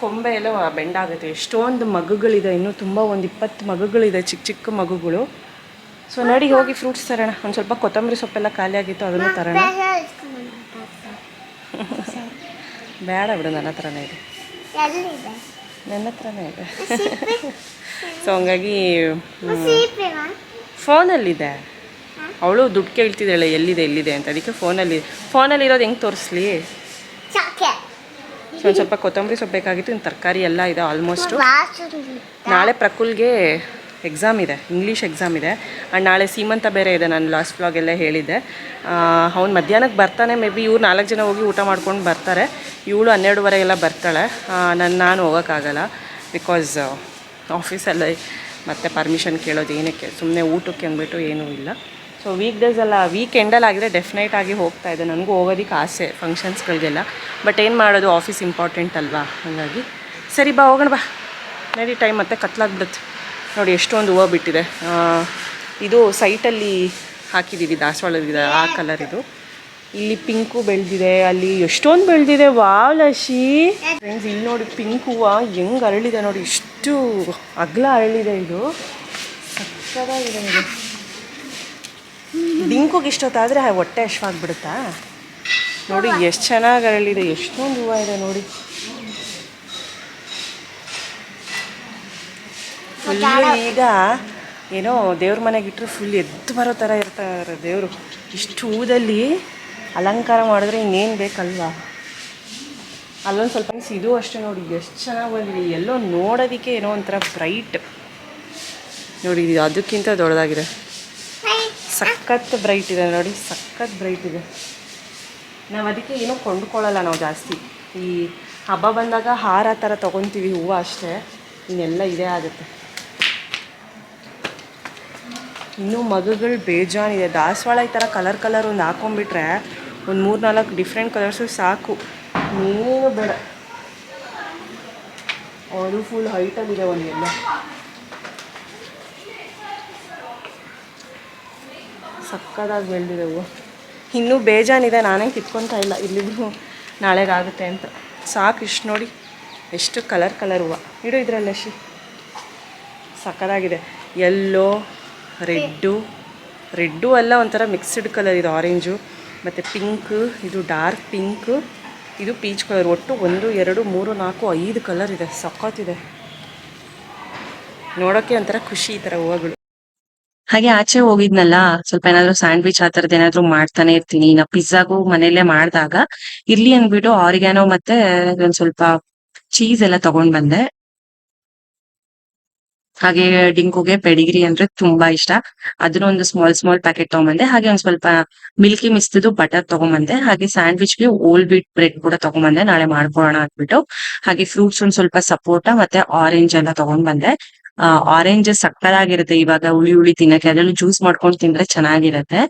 ಕೊಂಬೆ ಎಲ್ಲ ಬೆಂಡಾಗುತ್ತೆ. ಎಷ್ಟೊಂದು ಮಗುಗಳಿದೆ ಇನ್ನೂ ತುಂಬ ಒಂದು ಇಪ್ಪತ್ತು ಮಗುಗಳಿದೆ ಚಿಕ್ಕ ಚಿಕ್ಕ ಮಗುಗಳು ಸೊ ನಡಿ ಹೋಗಿ ಫ್ರೂಟ್ಸ್ ತರೋಣ. ಒಂದು ಸ್ವಲ್ಪ ಕೊತ್ತಂಬರಿ ಸೊಪ್ಪೆಲ್ಲ ಖಾಲಿ ಆಗಿತ್ತು ಅದನ್ನು ತರೋಣ. ಬೇಡ ಬಿಡು ನನ್ನ ಹತ್ರನೇ ಇದೆ. ನನ್ನ ಹತ್ರನೇ ಇದೆ. ಸೊ ಹಂಗಾಗಿ ಫೋನಲ್ಲಿದೆ ಅವಳು ದುಡ್ಡು ಕೇಳ್ತಿದ್ದಾಳೆ ಎಲ್ಲಿದೆ ಎಲ್ಲಿದೆ ಅಂತ. ಅದಕ್ಕೆ ಫೋನಲ್ಲಿ ಫೋನಲ್ಲಿ ಇರೋದು ಹೆಂಗೆ ತೋರಿಸ್ಲಿ? ಸೊ ಒಂದು ಸ್ವಲ್ಪ ಕೊತ್ತಂಬರಿ ಸೊಪ್ಪು ಬೇಕಾಗಿತ್ತು ಇನ್ನು ತರಕಾರಿ ಎಲ್ಲ ಇದೆ ಆಲ್ಮೋಸ್ಟು ನಾಳೆ ಪ್ರಕುಲ್ಗೆ ಎಕ್ಸಾಮ್ ಇದೆ ಇಂಗ್ಲೀಷ್ ಎಕ್ಸಾಮ್ ಇದೆ. ಆ್ಯಂಡ್ ನಾಳೆ ಸೀಮಂತ ಬೇರೆ ಇದೆ ನಾನು ಲಾಸ್ಟ್ ವ್ಲಾಗೆಲ್ಲ ಹೇಳಿದ್ದೆ. ಅವ್ನು ಮಧ್ಯಾಹ್ನಕ್ಕೆ ಬರ್ತಾನೆ ಮೇ ಬಿ ಇವ್ರು ನಾಲ್ಕು ಜನ ಹೋಗಿ ಊಟ ಮಾಡ್ಕೊಂಡು ಬರ್ತಾರೆ. ಇವಳು ಹನ್ನೆರಡುವರೆಗೆಲ್ಲ ಬರ್ತಾಳೆ. ನಾನು ನಾನು ಹೋಗೋಕ್ಕಾಗಲ್ಲ ಬಿಕಾಸ್ ಆಫೀಸಲ್ಲಿ ಮತ್ತೆ ಪರ್ಮಿಷನ್ ಕೇಳೋದು ಏನಕ್ಕೆ ಸುಮ್ಮನೆ ಊಟಕ್ಕೆ ಅಂದ್ಬಿಟ್ಟು ಏನೂ ಇಲ್ಲ. ಸೊ ವೀಕ್ ಡೇಸ್ ಎಲ್ಲ ವೀಕೆಂಡಲ್ಲಿ ಆಗಿದೆ ಡೆಫಿನೆಟ್ ಆಗಿ ಹೋಗ್ತಾ ಇದೆ. ನನಗೂ ಹೋಗೋದಕ್ಕೆ ಆಸೆ ಫಂಕ್ಷನ್ಸ್ಗಳಿಗೆಲ್ಲ ಬಟ್ ಏನು ಮಾಡೋದು ಆಫೀಸ್ ಇಂಪಾರ್ಟೆಂಟ್ ಅಲ್ವಾ? ಹಾಗಾಗಿ. ಸರಿ, ಬಾ, ಹೋಗೋಣ, ಬಾ. ನಡಿ ಟೈಮ್ ಮತ್ತೆ ಕತ್ಲಾಗ್ಬಿಡುತ್ತೆ. ನೋಡಿ, ಎಷ್ಟೊಂದು ಹೂವು ಬಿಟ್ಟಿದೆ. ಇದು ಸೈಟಲ್ಲಿ ಹಾಕಿದ್ದೀವಿ ದಾಸವಾಳದಿದೆ ಆ ಕಲರ್ ಇದು. ಇಲ್ಲಿ ಪಿಂಕು ಬೆಳೆದಿದೆ, ಅಲ್ಲಿ ಎಷ್ಟೊಂದು ಬೆಳೆದಿದೆ ವಾವ್ ಲಶಿ ಫ್ರೆಂಡ್ಸ್ ಇಲ್ಲಿ ನೋಡಿ ಪಿಂಕ್ ಹೂವು ಹೆಂಗೆ ಅರಳಿದೆ ನೋಡಿ. ಇಷ್ಟು ಅಗ್ಲ ಅರಳಿದೆ ಇದು. ಸಕ್ಕದಾಗಿದೆ ಇದು ಡಿಂಕುಗೆ ಇಷ್ಟೊತ್ತಾದರೆ ಹೊಟ್ಟೆ ಅಶ್ವಾಗ್ಬಿಡುತ್ತಾ ನೋಡಿ ಎಷ್ಟು ಚೆನ್ನಾಗಿ ಅರಳಿದೆ ಎಷ್ಟೊಂದು ಹೂವು ಇದೆ ನೋಡಿ. ಫುಲ್ಲು ಈಗ ಏನೋ ದೇವ್ರ ಮನೆಗೆ ಇಟ್ಟರೆ ಫುಲ್ ಎದ್ದು ಬರೋ ಥರ ಇರ್ತಾರೆ ದೇವರು. ಇಷ್ಟು ಹೂದಲ್ಲಿ ಅಲಂಕಾರ ಮಾಡಿದ್ರೆ ಇನ್ನೇನು ಬೇಕಲ್ವಾ? ಅಲ್ಲೊಂದು ಸ್ವಲ್ಪ ಇದು ಅಷ್ಟೇ ನೋಡಿ ಎಷ್ಟು ಚೆನ್ನಾಗಿ ಬಂದಿದೆ. ಎಲ್ಲೋ ನೋಡೋದಕ್ಕೆ ಏನೋ ಒಂಥರ ಬ್ರೈಟ್ ನೋಡಿ ಇದು ಅದಕ್ಕಿಂತ ದೊಡ್ಡದಾಗಿದೆ. ಸಖತ್ ಬ್ರೈಟ್ ಇದೆ ನೋಡಿ, ಸಖತ್ ಬ್ರೈಟ್ ಇದೆ. ನಾವು ಅದಕ್ಕೆ ಏನೂ ಕೊಂಡ್ಕೊಳ್ಳಲ್ಲ ನಾವು ಜಾಸ್ತಿ. ಈ ಹಬ್ಬ ಬಂದಾಗ ಹಾರ ಥರ ತೊಗೊತೀವಿ, ಹೂವು ಅಷ್ಟೇ. ಇನ್ನೆಲ್ಲ ಇದೇ ಆಗುತ್ತೆ. ಇನ್ನೂ ಮಗುಗಳು ಬೇಜಾನಿದೆ ದಾಸವಾಳ ಈ ಥರ ಕಲರ್ ಕಲರ್ ಒಂದು ಹಾಕೊಂಡ್ಬಿಟ್ರೆ ಒಂದು ಮೂರು ನಾಲ್ಕು ಡಿಫ್ರೆಂಟ್ ಕಲರ್ಸು ಸಾಕು. ಏನು ಬೇಡ. ಅದು ಫುಲ್ ಹೈಟಲ್ಲಿದೆ ಒಂದು ಎಲ್ಲ ಸಕ್ಕದಾಗಿ ಬೆಳೆದಿದೆ ಹೂವು ಇನ್ನೂ ಬೇಜಾನಿದೆ, ನಾನೇ ಕಿತ್ಕೊತಾ ಇಲ್ಲ, ಇಲ್ಲಿಗೂ ನಾಳೆಗಾಗುತ್ತೆ ಅಂತ. ಸಾಕು ಇಷ್ಟು ನೋಡಿ, ಎಷ್ಟು ಕಲರ್ ಕಲರ್ ಹೂವು. ಇಡು ಇದರಲ್ಲಿ ಅಶಿ ಸಕ್ಕದಾಗಿದೆ. Yellow red. ರೆಡ್ಡು ಎಲ್ಲ ಒಂಥರ ಮಿಕ್ಸ್ಡ್ ಕಲರ್ ಇದು ಆರೆಂಜು ಮತ್ತು ಪಿಂಕ್ ಇದು ಡಾರ್ಕ್ ಪಿಂಕ್ ಇದು ಪೀಚ್ ಕಲರ್ ಒಟ್ಟು ಒಂದು, ಎರಡು, ಮೂರು, ನಾಲ್ಕು, ಐದು ಕಲರ್ ಇದೆ. ಸಕ್ಕತ್ತಿದೆ ನೋಡೋಕ್ಕೆ ಒಂಥರ ಖುಷಿ ಈ ಥರ ಹೂವುಗಳು. ಹಾಗೆ ಆಚೆ ಹೋಗಿದ್ನಲ್ಲ, ಸ್ವಲ್ಪ ಏನಾದ್ರು ಸ್ಯಾಂಡ್ವಿಚ್ ಆ ತರದ್ ಏನಾದ್ರು ಮಾಡ್ತಾನೆ ಇರ್ತೀನಿ. ನಾ ಪಿಜ್ಜಾಗೂ ಮನೇಲೆ ಮಾಡಿದಾಗ ಇರ್ಲಿ ಅಂದ್ಬಿಟ್ಟು ಆರಿಗ್ಯಾನೋ ಮತ್ತೆ ಒಂದ್ ಸ್ವಲ್ಪ ಚೀಸ್ ಎಲ್ಲ ತಗೊಂಡ್ ಬಂದೆ. ಹಾಗೆ ಡಿಂಕುಗೆ ಪೆಡಿಗ್ರಿ ಅಂದ್ರೆ ತುಂಬಾ ಇಷ್ಟ. ಅದನ್ನ ಒಂದು ಸ್ಮಾಲ್ ಸ್ಮಾಲ್ ಪ್ಯಾಕೆಟ್ ತಗೊಂಬಂದೆ ಹಾಗೆ ಒಂದ್ ಸ್ವಲ್ಪ ಮಿಲ್ಕಿ ಮಿಸ್ತದು ಬಟರ್ ತಗೊಂಬಂದೆ ಹಾಗೆ ಸ್ಯಾಂಡ್ವಿಚ್ಗೆ ಓಲ್ ಬೀಟ್ ಬ್ರೆಡ್ ಕೂಡ ತಗೊಂಬಂದೆ ನಾಳೆ ಮಾಡ್ಕೊಳ್ಳೋಣ ಅಂದ್ಬಿಟ್ಟು. ಹಾಗೆ ಫ್ರೂಟ್ಸ್ ಒಂದ್ ಸ್ವಲ್ಪ ಸಪೋಟ ಮತ್ತೆ ಆರೆಂಜ್ ಎಲ್ಲ ತಗೊಂಡ್ ಬಂದೆ. ಆರೆಂಜ್ ಸಕ್ಕತ್ತಾಗಿರುತ್ತೆ ಇವಾಗ ಹುಳಿ ಹುಳಿ ತಿನ್ನಕ್ಕೆ ಅದ್ರಲ್ಲೂ ಜ್ಯೂಸ್ ಮಾಡ್ಕೊಂಡು ತಿಂದ್ರೆ ಚೆನ್ನಾಗಿರುತ್ತೆ.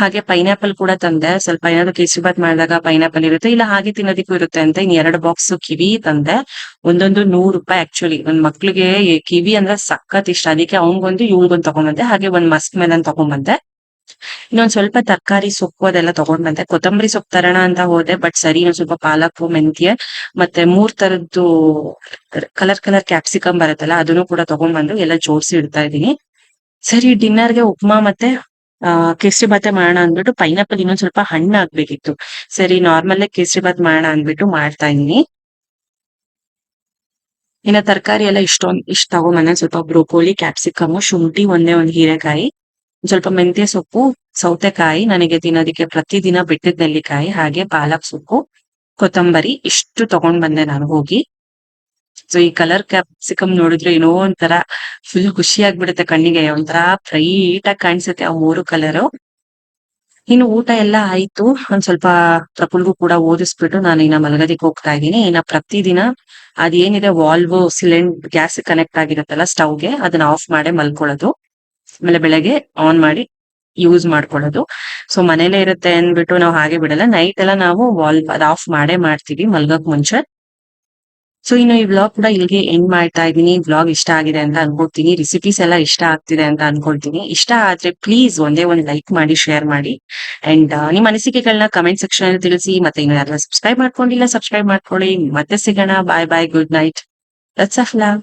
ಹಾಗೆ ಪೈನಾಪಲ್ ಕೂಡ ತಂದೆ. ಸ್ವಲ್ಪ ಏನಾದ್ರು ಕೇಸರಿಬಾತ್ ಮಾಡಿದಾಗ ಪೈನಾಪಲ್ ಇರುತ್ತೆ. ಇಲ್ಲ ಹಾಗೆ ತಿನ್ನೋದಿಕ್ಕೂ ಇರುತ್ತೆ ಅಂತ ಇನ್ ಎರಡು ಬಾಕ್ಸ್ ಕಿವಿ ತಂದೆ. ಒಂದೊಂದು ನೂರು ರೂಪಾಯಿ ಆಕ್ಚುಲಿ ಒಂದ್ ಮಕ್ಳಿಗೆ ಕಿವಿ ಅಂದ್ರೆ ಸಖತ್ ಇಷ್ಟ. ಅದಕ್ಕೆ ಅವ್ನ್ಗೊಂದು ಇವ್ಗೊಂದು ತಗೊಂಬಂದೆ. ಹಾಗೆ ಒಂದ್ ಮಸ್ಕ್ ಮೆಲನ್ ತಗೊಂಬಂದೆ. ಇನ್ನೊಂದ್ ಸ್ವಲ್ಪ ತರಕಾರಿ ಸೊಪ್ಪು ಅದೆಲ್ಲ ತಗೊಂಡ್ ಬಂದೆ ಕೊತ್ತಂಬರಿ ಸೊಪ್ಪು ತರೋಣ ಅಂತ ಹೋದೆ, ಬಟ್ ಸರಿ ಇನ್ನೊಂದ್ ಸ್ವಲ್ಪ ಪಾಲಕ್, ಮೆಂತ್ಯ, ಮತ್ತೆ ಮೂರ್ ತರದ್ದು ಕಲರ್ ಕಲರ್ ಕ್ಯಾಪ್ಸಿಕಮ್ ಬರುತ್ತಲ್ಲ, ಅದನ್ನು ಕೂಡ ತಗೊಂಡ್ಬಂದು ಎಲ್ಲ ಜೋಡಿಸಿ ಇಡ್ತಾ ಇದೀನಿ ಸರಿ ಡಿನ್ನರ್ಗೆ ಉಪ್ಮಾ ಮತ್ತೆ, ಆ, ಕೇಸರಿ ಬಾತೆ ಮಾಡೋಣ ಅಂದ್ಬಿಟ್ಟು ಪೈನಾಪಲ್ ಇನ್ನೊಂದ್ ಸ್ವಲ್ಪ ಹಣ್ಣು ಆಗ್ಬೇಕಿತ್ತು ಸರಿ ನಾರ್ಮಲ್ ಕೇಸರಿ ಬಾತ್ ಮಾಡೋಣ ಅಂದ್ಬಿಟ್ಟು ಮಾಡ್ತಾ ಇದೀನಿ ಇನ್ನ ತರಕಾರಿ ಎಲ್ಲ ಇಷ್ಟೊಂದ್, ಇಷ್ಟ ತಗೊಂಬಂದೆ ಸ್ವಲ್ಪ ಬ್ರೋಕೋಲಿ ಕ್ಯಾಪ್ಸಿಕಮ್ ಶುಂಠಿ, ಒಂದೇ ಒಂದ್ ಹೀರೆಕಾಯಿ. ಸ್ವಲ್ಪ ಮೆಂತ್ಯ ಸೊಪ್ಪು, ಸೌತೆಕಾಯಿ, ನನಗೆ ತಿನ್ನೋದಿಕ್ಕೆ ಪ್ರತಿದಿನ ಬಿಟ್ಟಿದ್ ನೆಲ್ಲಿಕಾಯಿ, ಹಾಗೆ ಪಾಲಕ್ ಸೊಪ್ಪು, ಕೊತ್ತಂಬರಿ, ಇಷ್ಟು ತಗೊಂಡ್ ಬಂದೆ ನಾನು ಹೋಗಿ. ಸೊ ಈ ಕಲರ್ ಕ್ಯಾಪ್ಸಿಕಮ್ ನೋಡಿದ್ರೆ ಏನೋ ಒಂಥರ ಫುಲ್ ಖುಷಿ ಆಗ್ಬಿಡುತ್ತೆ ಕಣ್ಣಿಗೆ, ಒಂಥರ ಬ್ರೈಟ್ ಆಗಿ ಕಾಣಿಸುತ್ತೆ ಆ ಮೂರು ಕಲರು ಇನ್ನು ಊಟ ಎಲ್ಲ ಆಯ್ತು. ಒಂದ್ ಸ್ವಲ್ಪ ಪ್ರಪುಲ್ಗೂ ಕೂಡ ಓದಿಸ್ಬಿಟ್ಟು ನಾನು ಇನ್ನ ಮಲಗದಿಕ್ಕೆ ಹೋಗ್ತಾ ಇದ್ದೀನಿ. ಇನ್ನ ಪ್ರತಿದಿನ ಅದೇನಿದೆ ವಾಲ್ವ್ ಸಿಲಿಂಡ್ ಗ್ಯಾಸ್ ಕನೆಕ್ಟ್ ಆಗಿರುತ್ತಲ್ಲ ಸ್ಟವ್ಗೆ ಅದನ್ನ ಆಫ್ ಮಾಡೇ ಮಲ್ಕೊಳ್ಳೋದು. ಆಮೇಲೆ ಬೆಳಗ್ಗೆ ಆನ್ ಮಾಡಿ ಯೂಸ್ ಮಾಡ್ಕೊಳ್ಳೋದು. ಸೊ ಮನೇಲೆ ಇರುತ್ತೆ ಅಂದ್ಬಿಟ್ಟು ನಾವು ಹಾಗೆ ಬಿಡಲ್ಲ. ನೈಟ್ ಎಲ್ಲ ನಾವು ವಾಲ್ ಅದ್ ಆಫ್ ಮಾಡೇ ಮಾಡ್ತೀವಿ ಮಲ್ಗಕ್ ಮುಂಚೆ. ಸೊ ಇನ್ನು ಈ ವ್ಲಾಗ್ ಕೂಡ ಇಲ್ಲಿಗೆ ಎಂಡ್ ಮಾಡ್ತಾ ಇದ್ದೀನಿ. ವ್ಲಾಗ್ ಇಷ್ಟ ಆಗಿದೆ ಅಂತ ಅನ್ಕೊಳ್ತೀನಿ. ರೆಸಿಪೀಸ್ ಎಲ್ಲ ಇಷ್ಟ ಆಗ್ತಿದೆ ಅಂತ ಅನ್ಕೊಳ್ತೀನಿ. ಇಷ್ಟ ಆದ್ರೆ ಪ್ಲೀಸ್ ಒಂದೇ ಒಂದು ಲೈಕ್ ಮಾಡಿ ಶೇರ್ ಮಾಡಿ. ಅಂಡ್ ನಿಮ್ಮ ಅನಿಸಿಕೆಗಳನ್ನ ಕಮೆಂಟ್ ಸೆಕ್ಷನ್ ಅಲ್ಲಿ ತಿಳಿಸಿ. ಮತ್ತೆ ಇನ್ನು ಯಾರು ಸಬ್ಸ್ಕ್ರೈಬ್ ಮಾಡ್ಕೊಂಡಿಲ್ಲ ಸಬ್ಸ್ಕ್ರೈಬ್ ಮಾಡ್ಕೊಳ್ಳಿ. ಮತ್ತೆ ಸಿಗೋಣ. Bye bye good night that's of love